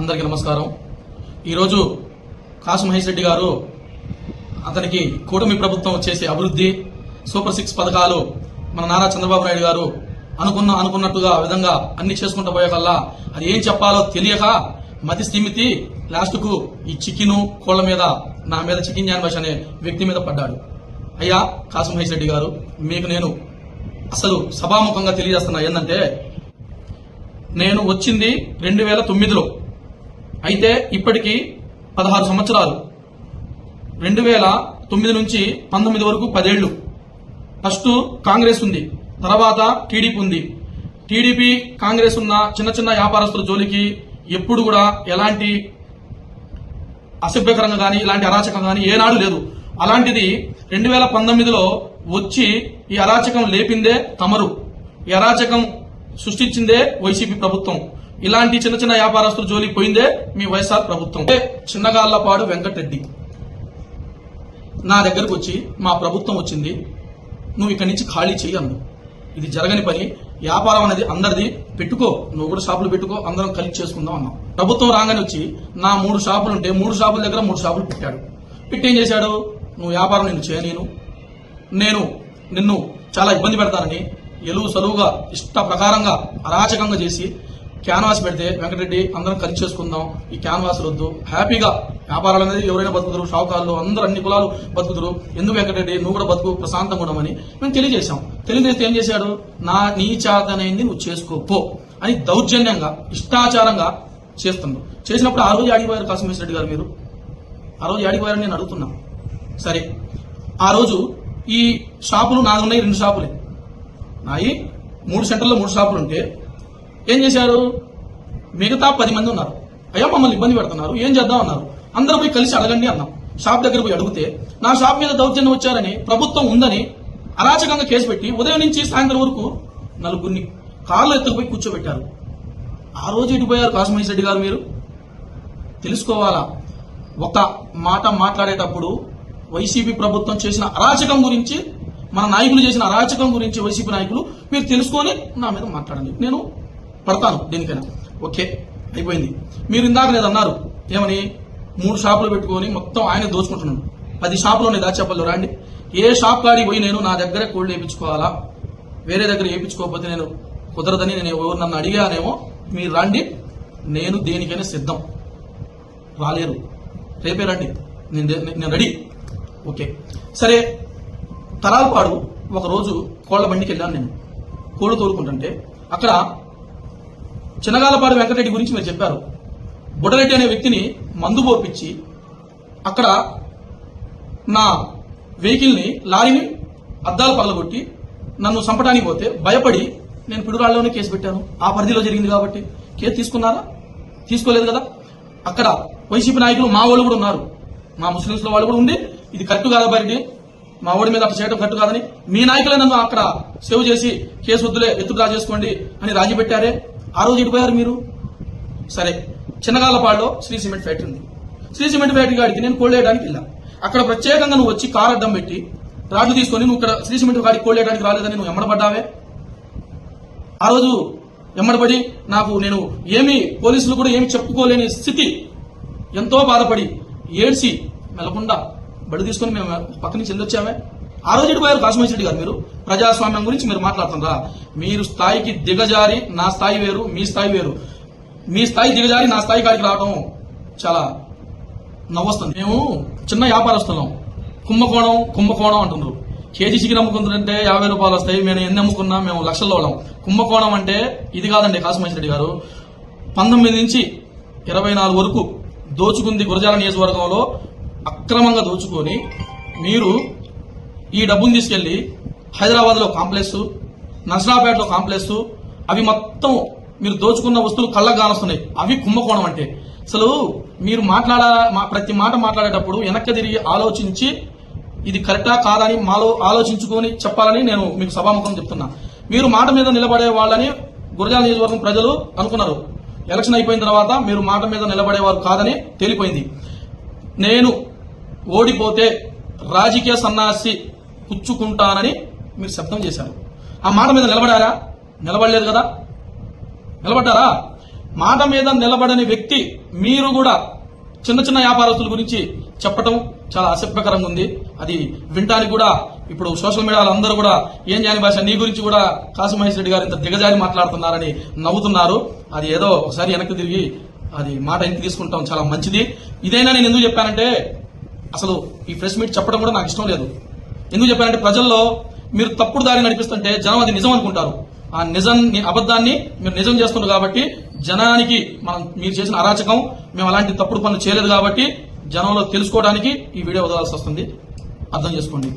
అందరికీ నమస్కారం. ఈరోజు కాసు మహేష్ రెడ్డి గారు అతనికి కూటమి ప్రభుత్వం చేసే అభివృద్ధి సూపర్ సిక్స్ పథకాలు మన నారా చంద్రబాబు నాయుడు గారు అనుకున్న అనుకున్నట్టుగా విధంగా అన్ని చేసుకుంటూ పోయే కల్లా అది ఏం చెప్పాలో తెలియక మతి స్థిమితి లాస్ట్కు ఈ చికెను కోళ్ళ మీద నా మీద చికెన్ జాన్బాష్ అనే వ్యక్తి మీద పడ్డాడు. అయ్యా కాసు మహేష్ రెడ్డి గారు మీకు నేను అసలు సభాముఖంగా తెలియజేస్తున్నా ఏంటంటే నేను వచ్చింది రెండు వేల తొమ్మిదిలో. అయితే ఇప్పటికి పదహారు సంవత్సరాలు. రెండు వేల తొమ్మిది నుంచి పంతొమ్మిది వరకు పదేళ్ళు. ఫస్ట్ కాంగ్రెస్ ఉంది తర్వాత టీడీపీ ఉంది. టీడీపీ కాంగ్రెస్ ఉన్న చిన్న చిన్న వ్యాపారస్తుల జోలికి ఎప్పుడు కూడా ఎలాంటి అసభ్యకరంగా కానీ ఇలాంటి అరాచకం కానీ ఏనాడు లేదు. అలాంటిది రెండు వేల పంతొమ్మిదిలో వచ్చి ఈ అరాచకం లేపిందే తమరు. ఈ అరాచకం సృష్టించిందే వైసీపీ ప్రభుత్వం. ఇలాంటి చిన్న చిన్న వ్యాపారస్తులు జోలికి పోయిందే మీ వైఎస్ఆర్ ప్రభుత్వం. అంటే చిన్నగాళ్ళపాడు వెంకటరెడ్డి. నా దగ్గరకు వచ్చి మా ప్రభుత్వం వచ్చింది నువ్వు ఇక్కడి నుంచి ఖాళీ చేయను ఇది జరగని పని వ్యాపారం అనేది అందరిది పెట్టుకో నువ్వు కూడా షాపులు పెట్టుకో అందరం కలిసి చేసుకుందాం అన్నాం. ప్రభుత్వం రాగానే వచ్చి నా మూడు షాపులు ఉంటే మూడు షాపుల దగ్గర మూడు షాపులు పెట్టాడు. పెట్టి ఏం చేశాడు? నువ్వు వ్యాపారం నేను చేయలేను నేను. నిన్ను చాలా ఇబ్బంది పెడతానని ఎలువు సలువుగా ఇష్ట ప్రకారంగా అరాచకంగా చేసి క్యాన్వాస్ పెడితే వెంకటరెడ్డి అందరం కలిసి చేసుకుందాం. ఈ క్యాన్వాస్ వద్దు. హ్యాపీగా వ్యాపారాలు అనేది ఎవరైనా బతుకుతారు. షావుకారులు అందరూ అన్ని కులాలు బతుకుతారు. ఎందుకు వెంకటరెడ్డి? నువ్వు కూడా బతుకు ప్రశాంతంగా ఉండమని మేము తెలియజేశాం. తెలియజేస్తే ఏం చేశాడు? నా నీ చేతనైంది నువ్వు చేసుకోపో అని దౌర్జన్యంగా ఇష్టాచారంగా చేస్తున్నాడు చేసినప్పుడు ఆ రోజు ఆడిపోయారు కాసిమేశ్వర రెడ్డి గారు మీరు? ఆ రోజు ఆడిపోయారని నేను అడుగుతున్నా. సరే. ఆ రోజు ఈ షాపులు నాలుగున్నాయి రెండు షాపులే. నాయి మూడు సెంటర్లో మూడు షాపులు ఉంటే ఏం చేశారు? మిగతా పది మంది ఉన్నారు. అయ్యా మమ్మల్ని ఇబ్బంది పెడుతున్నారు. ఏం చేద్దాం అన్నారు. అందరూ పోయి కలిసి అడగండి అన్నాం. షాప్ దగ్గర పోయి అడిగితే నా షాప్ మీద దౌర్జన్యం వచ్చారని ప్రభుత్వం ఉందని అరాచకంగా కేసు పెట్టి ఉదయం నుంచి సాయంత్రం వరకు నలుగురిని కార్లు ఎత్తుకుపోయి కూర్చోబెట్టారు. ఆ రోజు ఇటుపోయారు కాసుమహేష్ రెడ్డి గారు మీరు? తెలుసుకోవాలా? ఒక మాట మాట్లాడేటప్పుడు వైసీపీ ప్రభుత్వం చేసిన అరాచకం గురించి మన నాయకులు చేసిన అరాచకం గురించి వైసీపీ నాయకులు మీరు తెలుసుకొని నా మీద మాట్లాడండి. నేను పడతాను దేనికైనా. ఓకే అయిపోయింది. మీరు ఇందాక లేదు అన్నారు ఏమని? మూడు షాపులు పెట్టుకొని మొత్తం ఆయన దోచుకుంటున్నాను పది షాపులు ఉన్నాయి దాచేపల్లో రాండి. ఏ షాప్ కాడికి పోయి నేను నా దగ్గరే కోళ్ళు వేయించుకోవాలా? వేరే దగ్గర వేయించుకోకపోతే నేను కుదరదని నేను ఎవరు నన్ను అడిగానేమో మీరు రండి. నేను దేనికైనా సిద్ధం. రాలేరు. రేపే రండి. నేను నేను రెడీ. ఓకే. సరే తరాలపాడు ఒకరోజు కోళ్ళ బండికి వెళ్ళాను నేను. కోళ్ళు తోలుకుంటుంటే అక్కడ చిన్నగాలపాడు వెంకటరెడ్డి గురించి మీరు చెప్పారు. బుడరెడ్డి అనే వ్యక్తిని మందు పోపించి అక్కడ నా వెహికల్ని లారీని అద్దాలు పగలగొట్టి నన్ను చంపడానికి పోతే భయపడి నేను పిడురాళ్ళలోనే కేసు పెట్టాను. ఆ పరిధిలో జరిగింది కాబట్టి. కేసు తీసుకున్నారా? తీసుకోలేదు కదా. అక్కడ వైసీపీ నాయకులు మా వాళ్ళు కూడా ఉన్నారు. మా ముస్లింస్లో వాళ్ళు కూడా ఉండి ఇది కరెక్ట్ కాదా బయట మా ఓడి మీద అట్లా చేయడం కరెక్ట్ కాదని మీ నాయకులే నన్ను అక్కడ సేవ్ చేసి కేసు వద్దులే ఎత్తుకు చేసుకోండి అని రాజీ పెట్టారే. ఆ రోజు ఇటుపోయారు మీరు? సరే చిన్నగాళ్ళపాడులో శ్రీ సిమెంట్ ఫ్యాక్టరీ ఉంది. శ్రీ సిమెంట్ ఫ్యాక్టరీ కాడికి నేను కోళ్ళేయడానికి వెళ్ళా. అక్కడ ప్రత్యేకంగా నువ్వు వచ్చి కార్ అడ్డం పెట్టి రాడ్లు తీసుకొని నువ్వు ఇక్కడ శ్రీ సిమెంట్ కాడికి కోళ్ళేయడానికి రాలేదని నువ్వు ఎమ్మడబడ్డావే ఆ రోజు ఎమ్మడబడి నాకు నేను ఏమి పోలీసులు కూడా ఏమి చెప్పుకోలేని స్థితి ఎంతో బాధపడి ఏడ్చి మెలకుండా బడి తీసుకొని మేము పక్క నుంచి వెళ్ళొచ్చామే ఆ రోజు ఇటుపోయారు కాశ్మీర్ రెడ్డి గారు మీరు. ప్రజాస్వామ్యం గురించి మీరు మాట్లాడుతున్నారా మీరు స్థాయికి దిగజారి నా స్థాయి వేరు మీ స్థాయి వేరు. మీ స్థాయి దిగజారి నా స్థాయి కాడికి రావడం చాలా నవ్వొస్తుంది. మేము చిన్న వ్యాపారస్తున్నాం కుంభకోణం కుంభకోణం అంటున్నారు కేజీ చికెన్ అమ్ముకుంటుంటే యాభై రూపాయలు వస్తాయి. మేము ఎన్ని అమ్ముకున్నా మేము లక్షల్లో వాళ్ళం. కుంభకోణం అంటే ఇది కాదండి కాసుమహేష్ రెడ్డి గారు. పంతొమ్మిది నుంచి ఇరవై నాలుగు వరకు దోచుకుంది గురజాల నియోజకవర్గంలో అక్రమంగా దోచుకొని మీరు ఈ డబ్బును తీసుకెళ్ళి హైదరాబాద్లో కాంప్లెక్స్ నర్సరాపేటలో కాంప్లెక్స్ అవి మొత్తం మీరు దోచుకున్న వస్తువులు కళ్ళకు కానొస్తున్నాయి. అవి కుంభకోణం అంటే. అసలు మీరు మాట్లాడ మా ప్రతి మాట మాట్లాడేటప్పుడు వెనక్కి తిరిగి ఆలోచించి ఇది కరెక్టా కాదా అని మాలో ఆలోచించుకొని చెప్పాలని నేను మీకు సభాముఖం చెప్తున్నా. మీరు మాట మీద నిలబడే వాళ్ళని గురజాల నియోజకవర్గం ప్రజలు అనుకున్నారు. ఎలక్షన్ అయిపోయిన తర్వాత మీరు మాట మీద నిలబడేవారు కాదని తేలిపోయింది. నేను ఓడిపోతే రాజకీయ సన్నాసి పుచ్చుకుంటానని మీరు శబ్దం చేశారు. ఆ మాట మీద నిలబడారా? నిలబడలేదు కదా? నిలబడ్డారా? మాట మీద నిలబడని వ్యక్తి మీరు కూడా చిన్న చిన్న వ్యాపారస్తుల గురించి చెప్పటం చాలా అసభ్యకరంగా ఉంది. అది వింటానికి కూడా ఇప్పుడు సోషల్ మీడియాలో అందరూ కూడా ఏం జాని భాష నీ గురించి కూడా కాశీ మహేష్ రెడ్డి గారు ఇంత దిగజారి మాట్లాడుతున్నారని నవ్వుతున్నారు. అది ఏదో ఒకసారి వెనక్కి తిరిగి అది మాట ఇంటికి తీసుకుంటాం చాలా మంచిది. ఇదైనా నేను ఎందుకు చెప్పానంటే అసలు ఈ ప్రెస్ మీట్ చెప్పడం కూడా నాకు ఇష్టం లేదు. ఎందుకు చెప్పానంటే ప్రజల్లో మీరు తప్పుడు దారి నడిపిస్తుంటే జనం అది నిజం అనుకుంటారు. ఆ నిజం అబద్ధాన్ని మీరు నిజం చేస్తున్నారు కాబట్టి జనానికి మనం మీరు చేసిన అరాచకం మేము అలాంటి తప్పుడు పనులు చేయలేదు కాబట్టి జనంలో తెలుసుకోవడానికి ఈ వీడియో వదలాల్సి వస్తుంది. అర్థం చేసుకోండి.